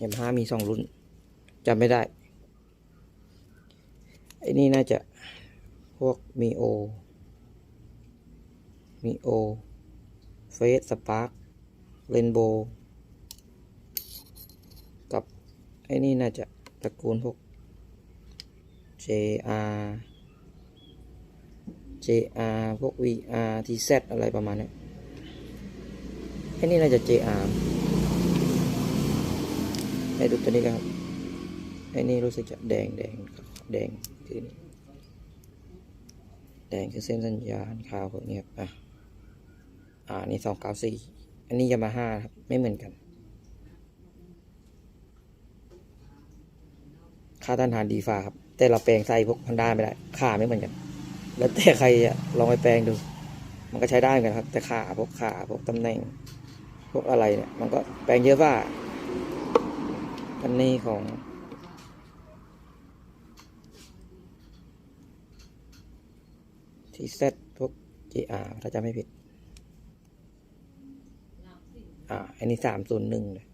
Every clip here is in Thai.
ยามาฮ่ามีสองรุ่นจำไม่ได้ไอ้นี่น่าจะพวกมีโอ มีโอ เฟสสปาร์คเรนโบกับไอ้นี่น่าจะตระกูลพวก JR JR พวก VR TZ อะไรประมาณนี้ไอ้นี่น่าจะ JR ให้ดูตัวนี้ครับไอ้นี่รู้สึกจะแดงแดงแดงคือนี่แดงคือเส้นสัญญาณขาวพวกนี้ครับอะอ่านี่สองเก้าสี่อันนี้ยามาฮ่าครับไม่เหมือนกันค่าต้านทานดีฟ้าครับ แต่เราแปลงใส่พวกพันด้าไม่ได้ค่าไม่เหมือนกัน แล้วแต่ใครอะลองไปแปลงดู มันก็ใช้ได้เหมือนกันครับ แต่ค่าพวกค่าพวกตำแหน่ง พวกอะไรเนี่ย มันก็แปลงเยอะว่า อันนี้ของทีเซตพวก GR ถ้าจำไม่ผิด อ่า อันนี้สามศูนย์หนึ่งเลย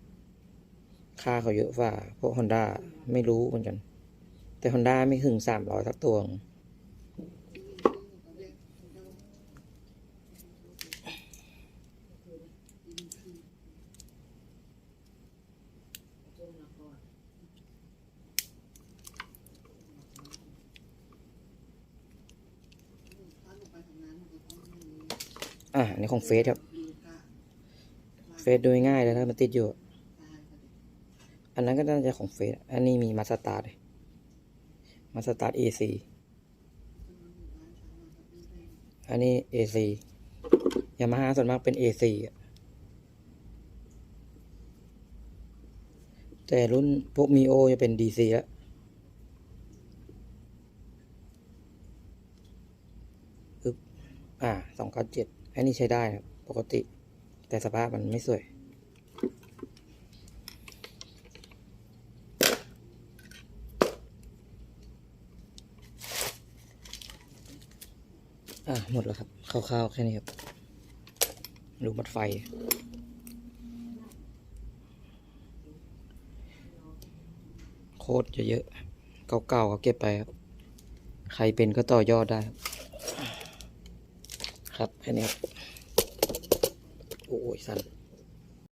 ค่าเขาเยอะกว่า พวกฮอนด้าไม่รู้เหมือนกัน แต่ฮอนด้าไม่ถึงสามร้อยสักตัวง อ่าอันนี้ของเฟสครับ เฟสดูง่ายเลยถ้ามันติดอยู่ อันนั้นก็น่าจะของเฟสอันนี้มีมาสตาร์ดมาสตาร์ด AC อันนี้ AC ยามาฮ่าส่วนมากเป็น AC อะแต่รุ่นพวกมีโอจะเป็น DC แล้วอ่าสองเก้าเจ็ด อันนี้ใช้ได้ครับปกติ แต่สภาพมันไม่สวย อะ หมดแล้วครับคร่าวๆแค่นี้ครับรูมัดไฟโคตรเยอะเก่าๆก็เก็บไปครับ ใครเป็นก็ต่อยอดได้ครับ ครับแค่นี้ครับ โอ้ยสั่น